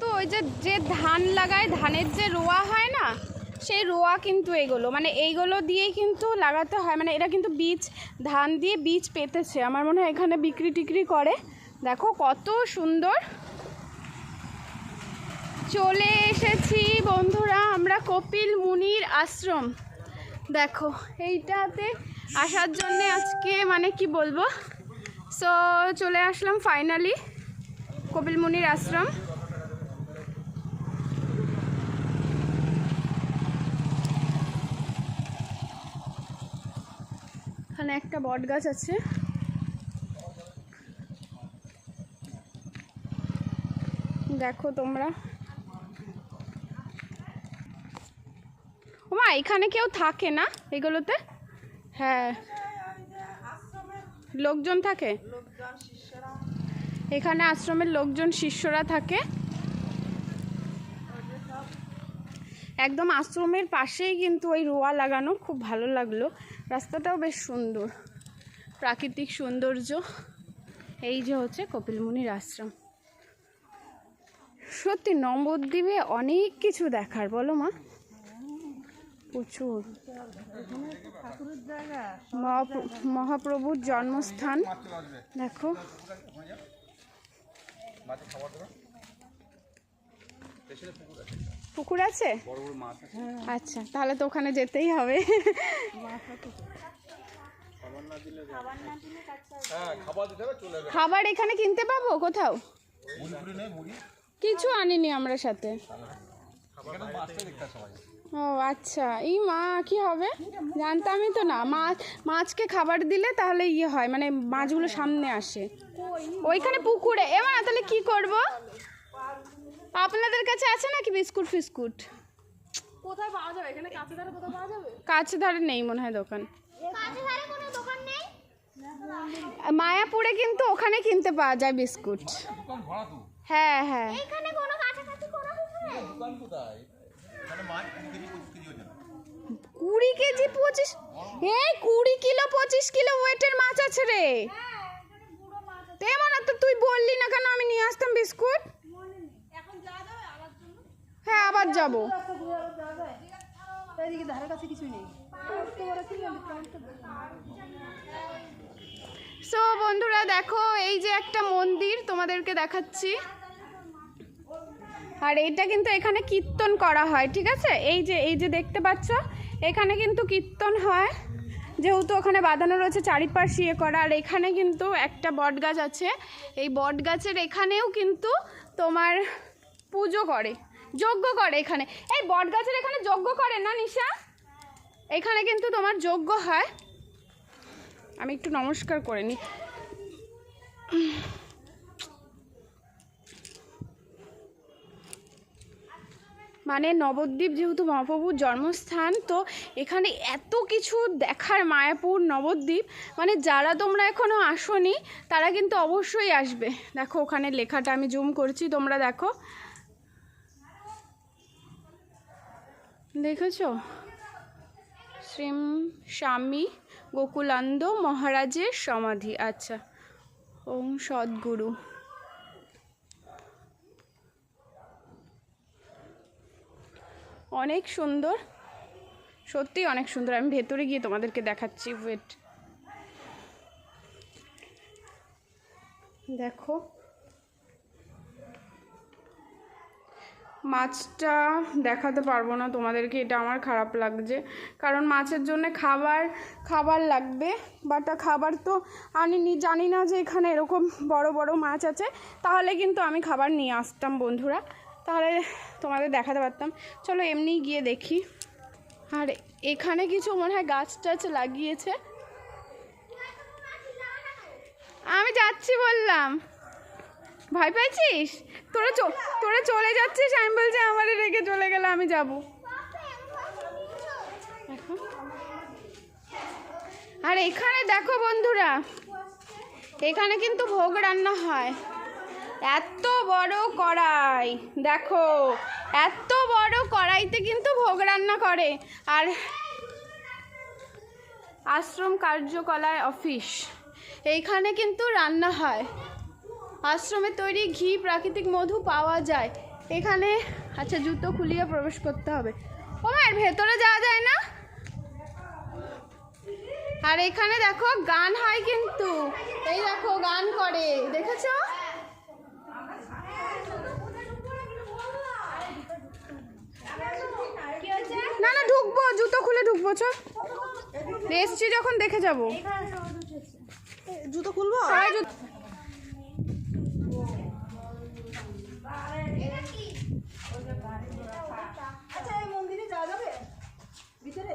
কিন্তু ওই যে যে ধান লাগায়, ধানের যে রোয়া হয় না, সেই রোয়া কিন্তু এগুলো। মানে এইগুলো দিয়েই কিন্তু লাগাতে হয়। মানে এরা কিন্তু বীজ, ধান দিয়ে বীজ পেতেছে। আমার মনে হয় এখানে বিক্রি টিক্রি করে। দেখো কত সুন্দর। চলে এসেছি বন্ধুরা আমরা কপিল মুনির আশ্রম। দেখো, এইটাতে আসার জন্যে আজকে মানে কি বলব? সো চলে আসলাম ফাইনালি কপিল মুনির আশ্রম। এখানে একটা বট গাছ আছে। দেখো তোমরা। ওমা, এখানে কেউ থাকে না এগুলোতে? হ্যাঁ। লোকজন থাকে? এখানে আশ্রমের লোকজন, শিষ্যরা থাকে। একদম আশ্রমের পাশেই কিন্তু ওই রোয়া লাগানো, খুব ভালো লাগল। রাস্তাটাও বেশ সুন্দর, প্রাকৃতিক সৌন্দর্য। এই যে হচ্ছে কপিলমুনির আশ্রম। সত্যি, নবদ্বীপে অনেক কিছু দেখার, বলো মা। প্রচুর। মহাপ্র- মহাপ্রভুর জন্মস্থান, দেখো। পুকুর আছে। আচ্ছা তাহলে তো ওখানে যেতেই হবে। খাবার এখানে কিনতে পাবো কোথাও? কিছু আনিনি আমরা সাথে। ও আচ্ছা। এই মা কি হবে? জানতামই তো না। মাছ মাছকে খাবার দিলে তাহলে ইয়ে হয় মানে মাছগুলো সামনে আসে। ওইখানে পুকুরে। এ মা তাহলে কি করব? আপনাদের কাছে আছে নাকি বিস্কুট ফিস্কুট? কোথায় পাওয়া যাবে? এখানে কাছে ধারে কোথাও পাওয়া যাবে? কাছে ধারে নেই মনে হয় দোকান। কাছে ধারে কোনো দোকান নেই? মায়াপুরে কিন্তু ওখানে কিনতে পাওয়া যায় বিস্কুট। হ্যাঁ হ্যাঁ। এখানে কোনো কাছাকাছি কোনো কিছু নেই? কুড়ি কেজি পঁচিশ এই কুড়ি কিলো পঁচিশ কিলো ওয়েটের মাছ আছে রে। তেমন তো তুই বললি না কেন আমি নিয়ে আসতাম বিস্কুট এখন যাওয়া যাবে আবার জন্য হ্যাঁ আবার যাব। সো বন্ধুরা দেখো এই যে একটা মন্দির তোমাদেরকে দেখাচ্ছি। আর এইটা কিন্তু এখানে কীর্তন করা হয় ঠিক আছে? এই যে এই যে দেখতে পাচ্ছ এখানে কিন্তু কীর্তন হয়। যেহেতু ওখানে বাঁধানো রয়েছে চারিপাশ ইয়ে করা আর এখানে কিন্তু একটা বট গাছ আছে। এই বট গাছের এখানেও কিন্তু তোমার পুজো করে। যজ্ঞ করে এখানে। এই বট গাছের এখানে যজ্ঞ করে না, নিশা? এখানে কিন্তু তোমার যজ্ঞ হয়। আমি একটু নমস্কার করে নিই। মানে নবদ্বীপ যেহেতু মহাপ্রভুর জন্মস্থান, তো এখানে এত কিছু দেখার মায়াপুর নবদ্বীপ। মানে যারা তোমরা এখনও আসোনি, তারা কিন্তু অবশ্যই আসবে। দেখো ওখানে লেখাটা আমি জুম করছি, তোমরা দেখো। দেখেছ? শ্রীম স্বামী গোকুলানন্দ মহারাজের সমাধি। আচ্ছা ওম সদ্গুরু। অনেক সুন্দর। সত্যি অনেক সুন্দর। আমি ভেতরে গিয়ে তোমাদেরকে দেখাচ্ছি। ওয়েট দেখো। মাছটা দেখাতে পারব না তোমাদেরকে, এটা আমার খারাপ লাগছে। কারণ মাছের জন্য খাবার খাবার লাগবে বাট খাবার তো আনিনি, জানি না যে এখানে এরকম বড় বড় মাছ আছে। তাহলে কিন্তু আমি খাবার নিয়ে আসতাম বন্ধুরা। তাহলে তোমাদের দেখাতে পারতাম। চলো এমনি গিয়ে দেখি। আর এখানে কিছু মনে হয় গাছ টাছ লাগিয়েছে। আমি যাচ্ছি বললাম। ভয় পেয়েছিস? তোরা তোরা চলে যাচ্ছিস? আমি বলছি, আমারে রেখে চলে গেলে আমি যাব। আর এখানে দেখো বন্ধুরা, এখানে কিন্তু ভোগ রান্না হয়। এত বড় কড়াই, দেখো, এত বড় কড়াইতে কিন্তু ভোগ রান্না করে। আর আশ্রম কার্যকলায় অফিস, এইখানে কিন্তু রান্না হয়। আশ্রমে তৈরি ঘি প্রাকৃতিক মধু পাওয়া যায়। এখানে আচ্ছা জুতো খুলিয়ে প্রবেশ করতে হবে। ও মায়ের ভেতরে যাওয়া যায় না? আর এখানে দেখো গান হয় কিন্তু। এই দেখো গান করে। দেখেছ? না না ঢুকবো জুতো খুলে ঢুকবো চ এসছি যখন দেখে যাব। জুতো খুলবো সবাই জুতো আচ্ছা এই মন্দিরে যাওয়া যাবে ভিতরে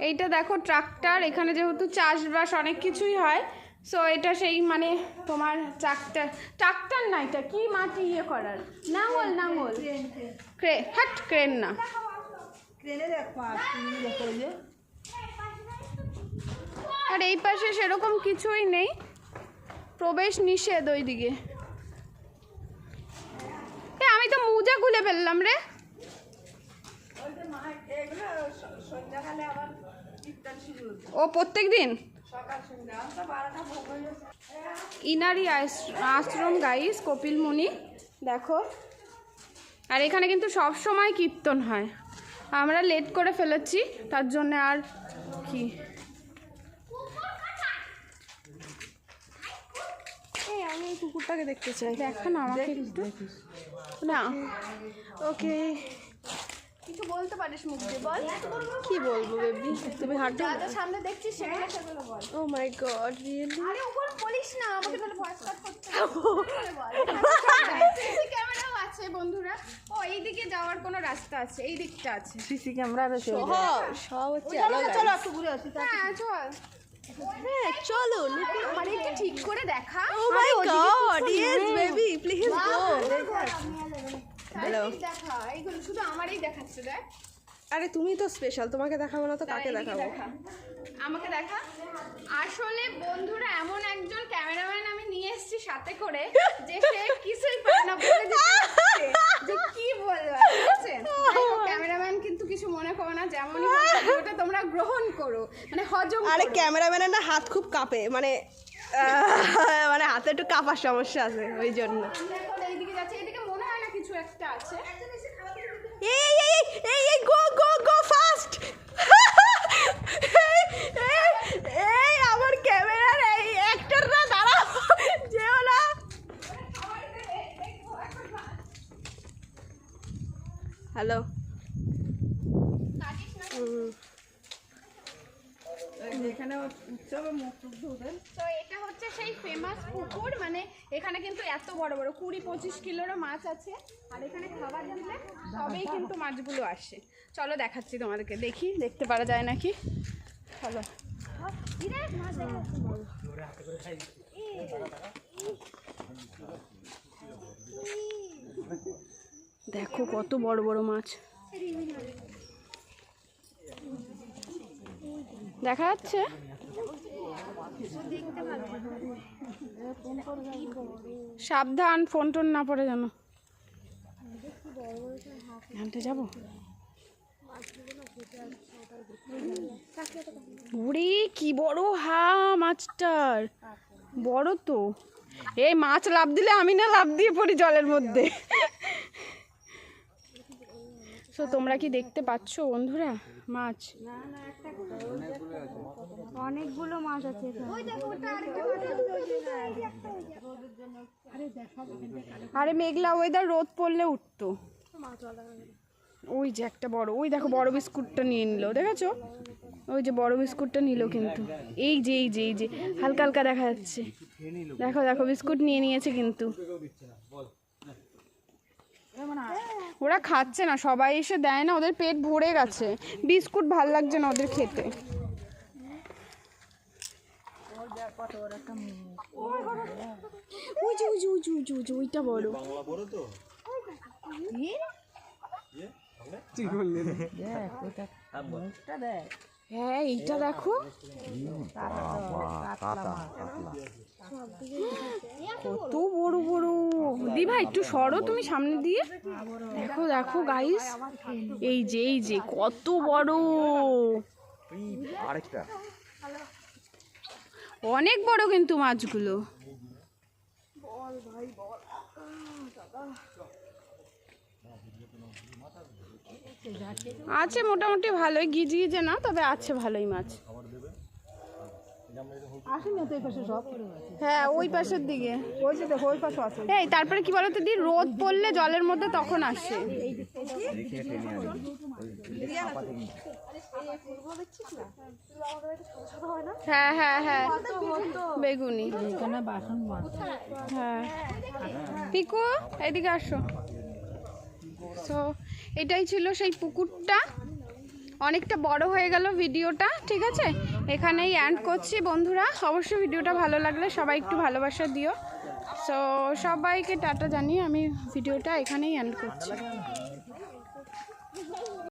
এইটা দেখো ট্রাক্টর এখানে যেহেতু চাষবাস অনেক কিছুই হয় সো এটা সেই মানে তোমার ট্রাক্টর ট্রাক্টর না এটা কি মাটি ইয়ে করার? নাঙল নাঙল। ক্রে হাট ক্রেন না। ওই আর এই পাশে সেরকম কিছুই নেই প্রবেশ নিষেধ ওইদিকে। এ আমি তো মোজা খুলে ফেললাম রে ওই যে মা এগুলো স- সন্ধ্যাকালে আবার কীর্তন শুরু হচ্ছে ও প্রত্যেক দিন? ইনারি আশ্রম গাইস কপিল মুনি দেখো। আর এখানে কিন্তু সব সময় কীর্তন হয়। আমরা লেট করে ফেলেছি তার জন্য আর কি? আমি এই কুকুরটাকে দেখতে চাই। দেখো না আমাকে একটু। না। ওকে। কিছু বলতে পারিস মুখ দিয়ে বল। কি বলব বেবি? তুমি হাঁটো যা সামনে দেখছিস সেগুলো সেগুলো বল। ও মাই গড রিয়েলি আরে ওগুলো বলিস না আমাকে তাহলে ভয়েস কাট করতে ক্যামেরাও আছে বন্ধুরা। ও এইদিকে যাওয়ার কোনো রাস্তা আছে এই দিকটা আছে। সিসি ক্যামেরা আছে সব। সব হচ্ছে চলো একটু ঘুরে আসি হ্যাঁ চল। হ্যাঁ চলো আমার একটু ঠিক করে দেখা। ও my god yes baby please go hello. দেখা এইগুলো শুধু আমারই দেখাচ্ছে দেখ। আরে তুমি তো স্পেশাল তোমাকে দেখাবো না তো কাকে দেখাবো? দেখা। আমাকে দেখা। আসলে বন্ধুরা এমন একজন ক্যামেরাম্যান আমি নিয়ে এসেছি সাথে করে যে সে কিছুই পারে না বলে দিতে যে কি বলব ক্যামেরাম্যান কিন্তু কিছু মনে করো না যেমনই হোক ভিডিওটা তোমরা গ্রহণ করো মানে হজম আরে ক্যামেরাম্যানের না হাত খুব কাঁপে মানে মানে হাতে একটু কাঁপার সমস্যা আছে ওই জন্য দেখো এইদিকে যাচ্ছে এইদিকে মনে হয় না কিছু একটা আছে। এই এই এই, এই গো গো গো ফাস্ট এই আমার ক্যামেরার এই অ্যাক্টররা দাঁড়াও যেও না। হ্যালো ধুবেন তো এটা হচ্ছে সেই ফেমাস পুকুর মানে এখানে কিন্তু এত বড় বড়, কুড়ি পঁচিশ কিলোরও মাছ আছে। আর এখানে খাবার কিন্তু মাছগুলো আসে। চলো দেখাচ্ছি তোমাদেরকে, দেখি, দেখতে পারা যায় নাকি? চলো। দেখো কত বড় বড় মাছ। দেখা যাচ্ছে? সাবধান, ফোন টোন না পড়ে যেন। জানতে যাব? ওরে, কি বড় হা মাছটার। বড় তো। এই মাছ লাভ দিলে আমি না লাভ দিয়ে পড়ি জলের মধ্যে। তো তোমরা কি দেখতে পাচ্ছ বন্ধুরা? মাছ। অনেকগুলো মাছ আছে আরে মেঘলা ওয়েদার রোদ পড়লে উঠতো। ওই যে একটা বড় ওই দেখো বড় বিস্কুটটা নিয়ে নিল দেখেছ? ওই যে বড় বিস্কুটটা নিল কিন্তু। এই যে এই যে এই যে হালকা হালকা দেখা যাচ্ছে। দেখো দেখো বিস্কুট নিয়ে নিয়েছে কিন্তু। ওরা খাচ্ছে না সবাই এসে দেয় না ওদের পেট ভরে গেছে। বিস্কুট ভালো লাগছে না ওদের খেতে। ওইটা বড় হ্যাঁ এইটা দেখো। কত বড় বড়। দিভা একটু সরো তুমি সামনে দিয়ে। দেখো দেখো গাইস এই যে এই যে কত বড়। আরেকটা। অনেক বড় কিন্তু মাছগুলো। আছে মোটামুটি ভালোই গিজ গিজে না তবে আছে ভালোই মাছ। হ্যাঁ ওই পাশের দিকে। এই তারপরে কি বলতো দি রোদ পড়লে জলের মধ্যে তখন আসে। হ্যাঁ হ্যাঁ হ্যাঁ। বেগুনি। হ্যাঁ। পিকু এদিকে আসো। তো এটাই ছিল সেই পুকুরটা। অনেকটা বড় হয়ে গেল ভিডিওটা, ঠিক আছে? এখানেই অ্যান্ড করছি বন্ধুরা। অবশ্যই ভিডিওটা ভালো লাগলে সবাই একটু ভালোবাসা দিও। সো সবাইকে টাটা জানিয়ে আমি ভিডিওটা এখানেই অ্যান্ড করছি।